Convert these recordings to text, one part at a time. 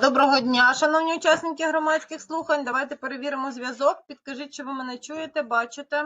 Доброго дня, шановні учасники громадських слухань. Давайте перевіримо зв'язок. Підкажіть, чи ви мене чуєте, бачите.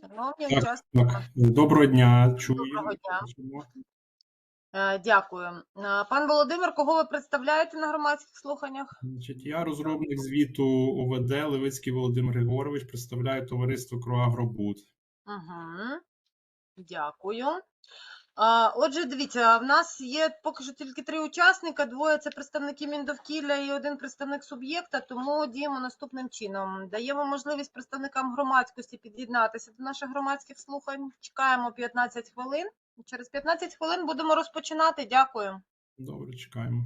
Шановні учасники, доброго дня, чую. Доброго дня. Е, дякую. Е, Пан Володимир, кого ви представляєте на громадських слуханнях? Значить, я розробник звіту ОВД Левицький Володимир Григорович, представляю товариство Кроагробуд. Угу. Дякую. Отже, дивіться, в нас є поки що тільки три учасника. Двоє це представники Міндовкілля і один представник суб'єкта. Тому діємо наступним чином. Даємо можливість представникам громадськості під'єднатися до наших громадських слухань. Чекаємо 15 хвилин. Через 15 хвилин будемо розпочинати. Дякую. Добре, чекаємо.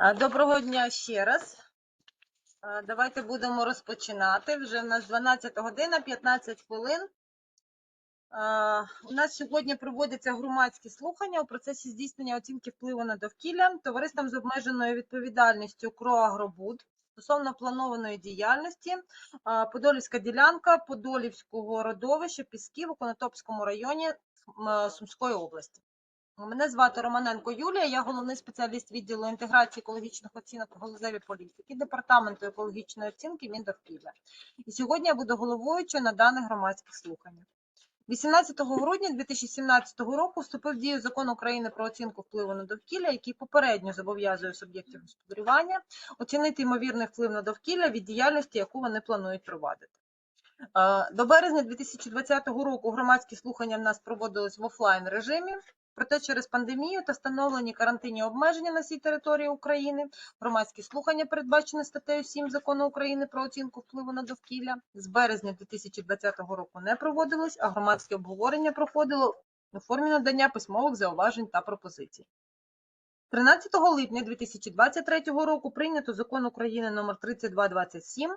Доброго дня ще раз. Давайте будемо розпочинати. Вже в нас 12 година, 15 хвилин. У нас сьогодні проводяться громадські слухання у процесі здійснення оцінки впливу на довкілля товариством з обмеженою відповідальністю КРОАГРОБУД стосовно планованої діяльності Подолівська ділянка Подолівського родовища Пісків у Конотопському районі Сумської області. Мене звати Романенко Юлія, я головний спеціаліст відділу інтеграції екологічних оцінок у галузевій політики Департаменту екологічної оцінки Міндовкілля. І сьогодні я буду головуючою на даних громадських слуханнях. 18 грудня 2017 року вступив в дію закон України про оцінку впливу на довкілля, який попередньо зобов'язує суб'єктів господарювання оцінити ймовірний вплив на довкілля від діяльності, яку вони планують провадити. Е, До березня 2020 року громадські слухання в нас проводились в офлайн режимі. Проте через пандемію та встановлені карантинні обмеження на всій території України громадські слухання, передбачені статтею 7 закону України про оцінку впливу на довкілля, з березня 2020 року не проводились, а громадське обговорення проходило у формі надання письмових зауважень та пропозицій. 13 липня 2023 року прийнято закон України номер 3227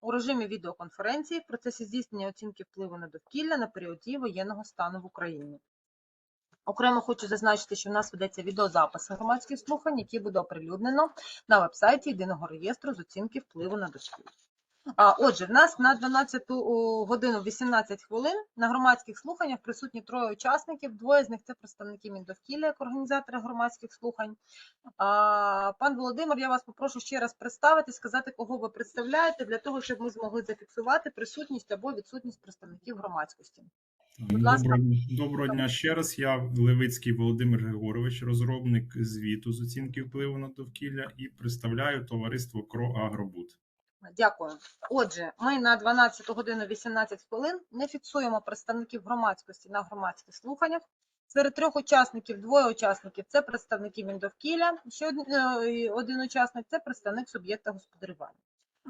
у режимі відеоконференції в процесі здійснення оцінки впливу на довкілля на період дії воєнного стану в Україні. Окремо хочу зазначити, що в нас ведеться відеозапис громадських слухань, які буде оприлюднено на вебсайті єдиного реєстру з оцінки впливу на довкілля. А, Отже, в нас на 12 годину 18 хвилин на громадських слуханнях присутні троє учасників. Двоє з них це представники Міндовкілля, як організатори громадських слухань. А, Пан Володимир, я вас попрошу ще раз представити, сказати, кого ви представляєте, для того, щоб ми змогли зафіксувати присутність або відсутність представників громадськості. Доброго, доброго дня ще раз. Я Левицький Володимир Григорович, розробник звіту з оцінки впливу на довкілля і представляю товариство КРО Агробуд. Дякую. Отже, ми на 12 годину 18 хвилин не фіксуємо представників громадськості на громадських слуханнях. Серед трьох учасників двоє учасників це представники Міндовкілля, ще один, е, учасник це представник суб'єкта господарювання.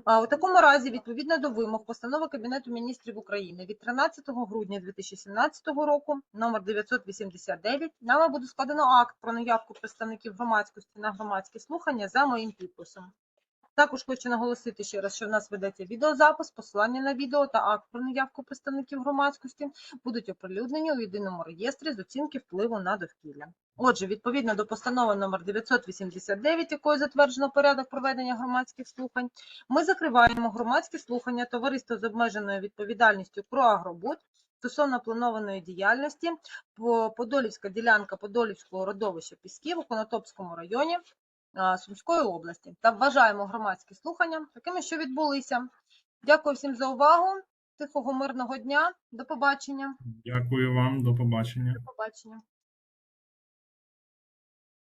А у такому разі, відповідно до вимог постанови Кабінету міністрів України від 13 грудня 2017 року, номер 989, нами буде складено акт про наявку представників громадськості на громадські слухання за моїм підписом. Також хочу наголосити ще раз, що в нас ведеться відеозапис, посилання на відео та акт про наявку представників громадськості будуть оприлюднені у єдиному реєстрі з оцінки впливу на довкілля. Отже, відповідно до постанови номер 989, якою затверджено порядок проведення громадських слухань, ми закриваємо громадські слухання товариства з обмеженою відповідальністю «Проагробуд» стосовно планованої діяльності Подолівська ділянка Подолівського родовища Пісків у Конотопському районі Сумської області та вважаємо громадські слухання такими, що відбулися. Дякую всім за увагу. Тихого мирного дня. До побачення. Дякую вам, до побачення. До побачення.